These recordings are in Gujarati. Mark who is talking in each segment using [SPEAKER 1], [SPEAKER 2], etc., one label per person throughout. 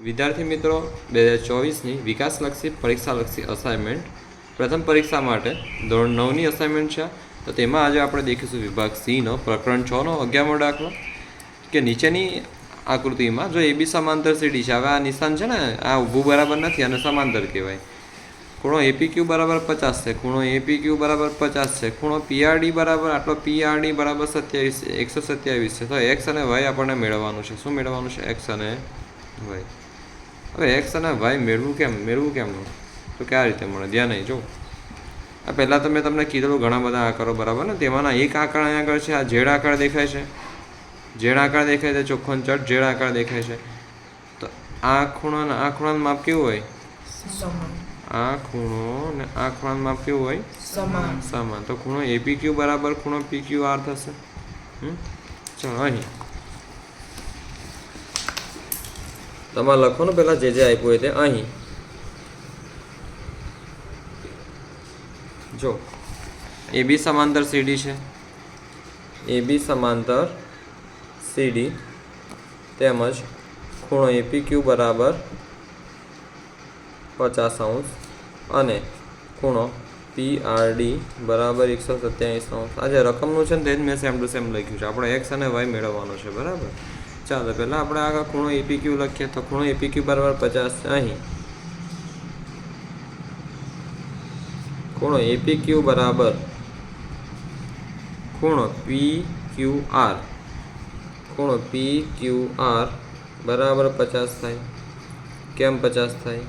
[SPEAKER 1] વિદ્યાર્થી મિત્રો, બે હજાર ચોવીસની વિકાસલક્ષી પરીક્ષાલક્ષી અસાઇનમેન્ટ પ્રથમ પરીક્ષા માટે ધોરણ નવની અસાઇનમેન્ટ છે. તો તેમાં આજે આપણે દેખીશું વિભાગ સીનો, પ્રકરણ છનો, અગિયારમો દાખલો કે નીચેની આકૃતિમાં જો એબી સમાંતર સીડી છે. હવે આ નિશાન છે ને, આ ઊભું બરાબર નથી અને સમાંતર કહેવાય. ખૂણો એપી ક્યુ બરાબર પચાસ છે, ખૂણો એપી ક્યુ બરાબર પચાસ છે, ખૂણો પીઆરડી બરાબર, આટલો પીઆરડી બરાબર સત્યાવીસ, એકસો સત્યાવીસ છે. તો એક્સ અને વાય આપણને મેળવવાનું છે. શું મેળવવાનું છે? એક્સ અને વાય. હવે એક્સ અને વાય મેળવું કેમ? મેળવું કેમનું તો કયા રીતે મળે? ધ્યાન નહીં જો. આ પહેલાં તો મેં તમને કીધેલું ઘણા બધા આકારો બરાબર ને તેમાંના એક આકાર અહીંયા આગળ છે આ ઝેડ આકાર દેખાય છે. ઝેડ આકાર દેખાય છે ચોખ્ખો ચટ ઝેડ આકાર દેખાય છે. તો આ ખૂણો આ ખૂણાનું માપ કેવું હોય? આ ખૂણો ને આ ખૂણાનું માપ કેવું હોય?
[SPEAKER 2] સમાન.
[SPEAKER 1] સમાન. તો ખૂણો એપી ક્યુ બરાબર ખૂણો પી ક્યુ આર થશે. હમ? ચાલો અહીં. તમારે લખવાનું પહેલાં જે જે આપ્યું હોય તે અહીં. જો, એ બી સમાંતર સીડી છે. એ બી સમાંતર સીડી તેમજ ખૂણો એપી ક્યુ બરાબર પચાસ અંશ અને ખૂણો પી આર ડી બરાબર એકસો સત્યાવીસ અંશ. આ જે રકમનું છે ને, તે જ મેં સેમ ટુ સેમ લખ્યું છે. આપણે એક્સ અને વાય મેળવવાનો છે, બરાબર? ચાલો, પહેલાં આપણે આગળ ખૂણો એપી ક્યુ લખીએ તો ખૂણો એપી ક્યુ બરાબર પચાસ અહીં. ખૂણો એપી ક્યુ બરાબર ખૂણો પી ક્યુ આર ખૂણો પી ક્યુ આર બરાબર પચાસ થાય. કેમ પચાસ થાય?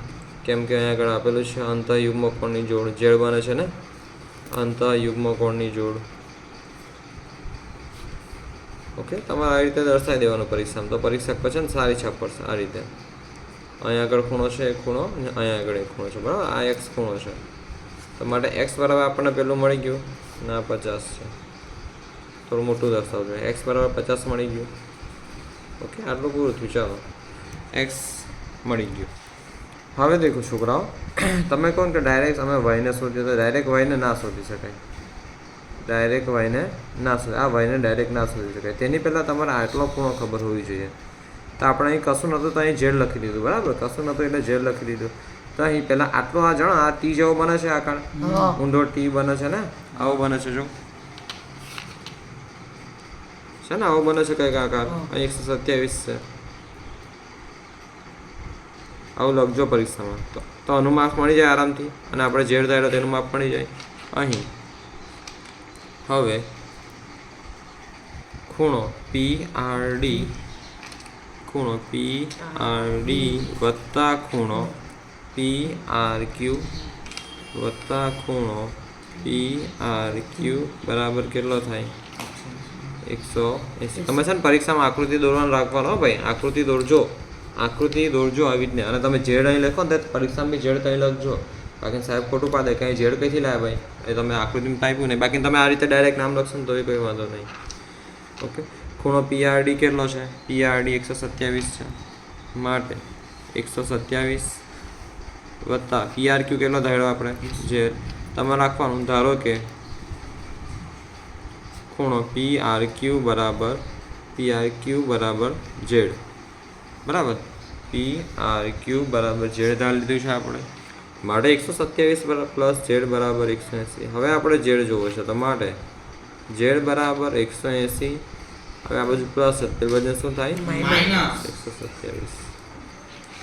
[SPEAKER 1] કેમ કે અહીંયા આગળ આપેલું છે અંતઃયુગ્મ કોણની જોડ બને છે ને? અંતઃયુગ્મ કોણની જોડ. ઓકે? તમારે આ રીતે દર્શાવી દેવાનું પરીક્ષામાં. તો પરીક્ષા પછી સારી છાપ પડશે આ રીતે. અહીંયા આગળ ખૂણો છે એક ખૂણો અને અહીંયા આગળ એક ખૂણો છે. બરાબર? આ એક્સ ખૂણો છે. તો માટે એક્સ બરાબર આપણને પેલું મળી ગયું ના પચાસ છે. થોડું મોટું દર્શાવજો. એક્સ બરાબર પચાસ મળી ગયું. ઓકે? આટલું પૂરું થયું. ચાલો. એક્સ મળી ગયું. હવે દેખો છોકરાઓ, તમે કહો કે ડાયરેક્ટ અમે વાયને શોધીએ તો ડાયરેક્ટ વાયને ના શોધી શકાય. ડાયરેક્ટ વાયને ના શોધી આ વાયને ડાયરેક્ટ ના શોધી શકાય. તેની પહેલાં તમારે આટલો ખૂણો ખબર હોવી જોઈએ. તો આપણે અહીં કશું નહોતું તો અહીં ઝેડ લખી દીધું બરાબર? કશું નહોતું એટલે ઝેડ લખી દીધું. તો અહીં પહેલાં આટલો આ જાણો આ ટી જેવો બને છે આકાર ઊંધો ટી બને છે ને? આવો બને છે જો. છે ને? આવો બને છે કંઈક આકાર અહીં એકસો સત્યાવીસ છે. આવું લખજો પરીક્ષામાં. તો તો આનું માપ મળી જાય આરામથી. અને આપણે ઝેડ થાય તેનું માપ મળી જાય. અહીં. હવે ખૂણો પી આર ડી ખૂણો પી આર ડી વત્તા ખૂણો પી આર ક્યુ વત્તા ખૂણો પી આર ક્યુ બરાબર કેટલો થાય? એકસો એંસી. તમે છે ને પરીક્ષામાં આકૃતિ દોરવાનું રાખવાનો ભાઈ. આકૃતિ દોરજો. આકૃતિ દોરજો આવી જ ને અને તમે જેડ અહીં લખો ને તો પરીક્ષામાં બી જેડ ત્યાં લખજો. બાકી સાહેબ ખોટું પાડે કંઈ ઝેડ કઈથી લાવ્યા ભાઈ? એ તમે આકૃતિમાં ટાઈપ્યું નહીં. બાકી તમે આ રીતે ડાયરેક્ટ નામ લખશો ને તો એ કંઈ વાંધો નહીં. ઓકે ખૂણો પીઆરડી કેટલો છે? પીઆરડી એકસો સત્યાવીસ છે. માટે એકસો સત્યાવીસ વત્તા પીઆર ક્યુ કેટલો ધાર્યો આપણે? જે તમે રાખવાનું ધારો કે ખૂણો પી આર ક્યુ બરાબર પી આર ક્યુ બરાબર ઝેડ. બરાબર? પી આર ક્યુ બરાબર ઝેડ ધાર લીધું છે આપણે. માટે એકસો સત્યાવીસ પ્લસ ઝેડ બરાબર એકસો એંસી. હવે આપણે ઝેડ જોવો છે તો માટે ઝેડ બરાબર એકસો એંસી હવે આ બાજુ પ્લસ તે બાજુ શું થાય? એકસો સત્યાવીસ.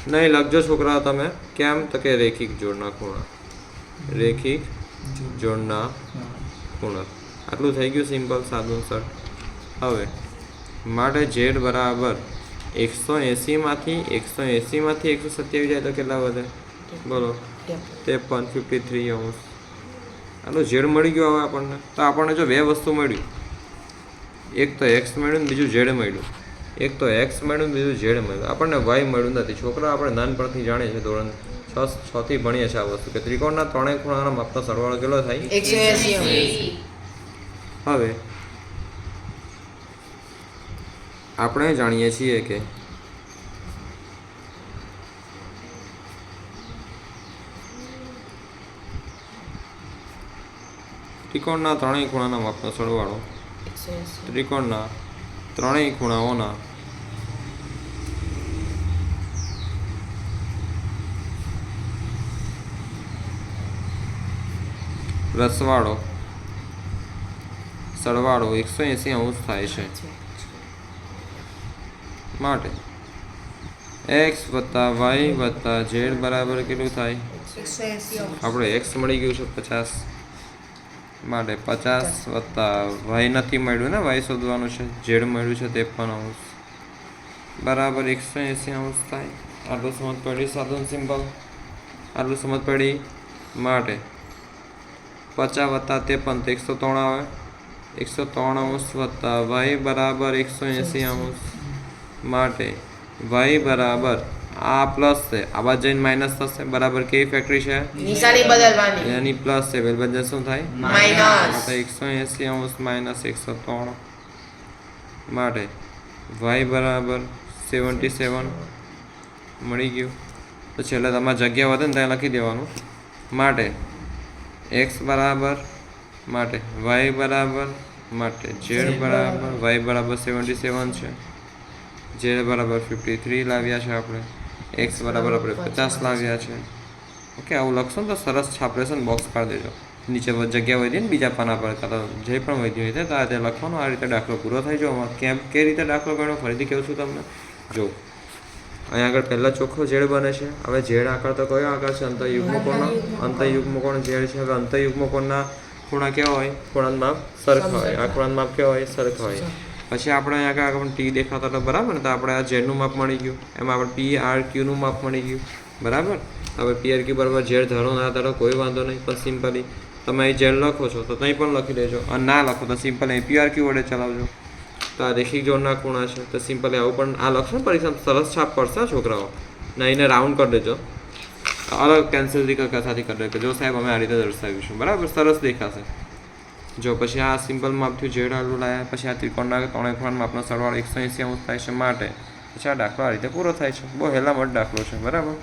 [SPEAKER 1] નહીં લખજો છોકરા તમે. કેમ? તો કે રેખિક જોડના ખૂણા. રેખિક જોડના ખૂણા. આટલું થઈ ગયું સિમ્પલ સાદું સર હવે માટે ઝેડ બરાબર એકસો એંસીમાંથી એકસો એંસીમાંથી એકસો સત્યાવીસ જાય તો કેટલા વધે? બોલો. ત્રેપન ફિફ્ટી થ્રી અંશ. આટલું ઝેડ મળી ગયું હવે આપણને. તો આપણને જો બે વસ્તુ મળ્યું. એક તો એક્સ મળ્યું ને બીજું ઝેડ મળ્યું. એક તો એક્સ મળ્યું બીજું ઝેડ મળ્યું. આપણને વાય મળ્યું નથી. છોકરા આપણે નાનપણથી જાણીએ છીએ ધોરણ છ છ થી ભણીએ છીએ આ વસ્તુ કે ત્રિકોણના ત્રણેય ખૂણાના માપનો સરવાળો કેટલો થાય? હવે આપણે જાણીએ છીએ કે ત્રિકોણના ત્રણેય ખૂણાના માપનો સરવાળો. ત્રિકોણના ત્રણેય ખૂણાઓના રસવાળો સરવાળો એકસો એંસી અંશ થાય છે. માટે એક્સ વત્તા વાય વત્તા ઝેડ બરાબર કેટલું થાય? આપણે એક્સ મળી ગયું છે પચાસ. માટે પચાસ વત્તા વય નથી મળ્યું ને, વય શોધવાનું છે ઝેડ મળ્યું છે ત્રેપન અંશ બરાબર એકસો એંસી અંશ થાય. આટલું સમજ પડી સાધન સિમ્પલ આટલું સમજ પડી માટે. પચાસ વત્તા ત્રેપન તો એકસો ત્રણ આવે. એકસો ત્રણ અંશ વત્તા વય બરાબર એકસો એંસી અંશ માટે વય બરાબર આ પ્લસ છે. આવા જઈને માઇનસ થશે. બરાબર કેવી ફેક્ટરી છે?
[SPEAKER 2] નિશાની બદલવાની.
[SPEAKER 1] એની પ્લસ છે. બેલ બજે શું થાય?
[SPEAKER 2] માઇનસ
[SPEAKER 1] તો એકસો એંસી અંશ માઇનસ એકસો ત્રણ માટે. વાય બરાબર સેવન્ટી સેવન મળી ગયું. તો છેલ્લે તમારે જગ્યા વધે ને ત્યાં લખી દેવાનું. માટે એક્સ બરાબર માટે વાય બરાબર માટે ઝેડ બરાબર. વાય બરાબર સેવન્ટી સેવન છે. ઝેડ બરાબર ફિફ્ટી થ્રી લાવ્યા છે આપણે. એક્સ બરાબર આપણે પચાસ લાવ્યા છે. ઓકે આવું લખશો ને તો સરસ છાપરેશન બોક્સ પાડી દેજો. નીચે જગ્યા વધી ને બીજા પાના પર જે પણ વધી હોય તે આ લખવાનું, આ રીતે દાખલો પૂરો થઈ જાવ. કેમ કે રીતે દાખલો ગણ્યો ફરીથી કહું છું તમને. જો, અહીંયા આગળ પહેલાં ચોખ્ખો ઝેડ બને છે. હવે ઝેડ આકાર તો કયો આકાર છે? અંતયુગ્મ અંતયુગ્મકોણ અંતયુગ્મ કોણ ઝેડ છે? હવે અંતયુગ્મકોણના ખૂણા કેવા હોય? ખૂણાનું માપ સરખા હોય. આ ખૂણાનું માપ કેવા હોય? સરખા હોય. પછી આપણે અહીંયા આગળ આપણને ટી દેખાતા હતા, બરાબર? તો આપણે આ ઝેડનું માપ મળી ગયું. એમાં આપણે પી આર ક્યુનું માપ મળી ગયું. બરાબર? હવે પી આર ક્યુ બરાબર ઝેડ ધરો ના ધરો, કોઈ વાંધો નહીં, પણ સિમ્પલી તમે અહીં ઝેડ લખો છો, તો ત્યાં પણ લખી દેજો. અને ના લખો, તો સિમ્પલ અહીં પી આર ક્યુ વડે ચલાવજો. તો આ રેખિક જોડના ખૂણા છે, તો સિમ્પલી આવું પણ આ લખશો ને પરીક્ષા સરસ છાપ પડશે છોકરાઓ. ને એને રાઉન્ડ કરી દેજો. અલગ કેન્સલથી કથાથી કરી દેજો જો સાહેબ અમે આ રીતે દર્શાવીશું. બરાબર? સરસ દેખાશે. જો પછી આ સિમ્પલ માપથી ઝેડ આલુ લાયા, પછી આ ત્રિકોણના ત્રણે ખૂણા માપનો સરવાળો એકસો એંસી અંશ થાય છે માટે. પછી આ દાખલો આ રીતે પૂરો થાય છે. બહુ હેલામટ મોટો દાખલો છે. બરાબર?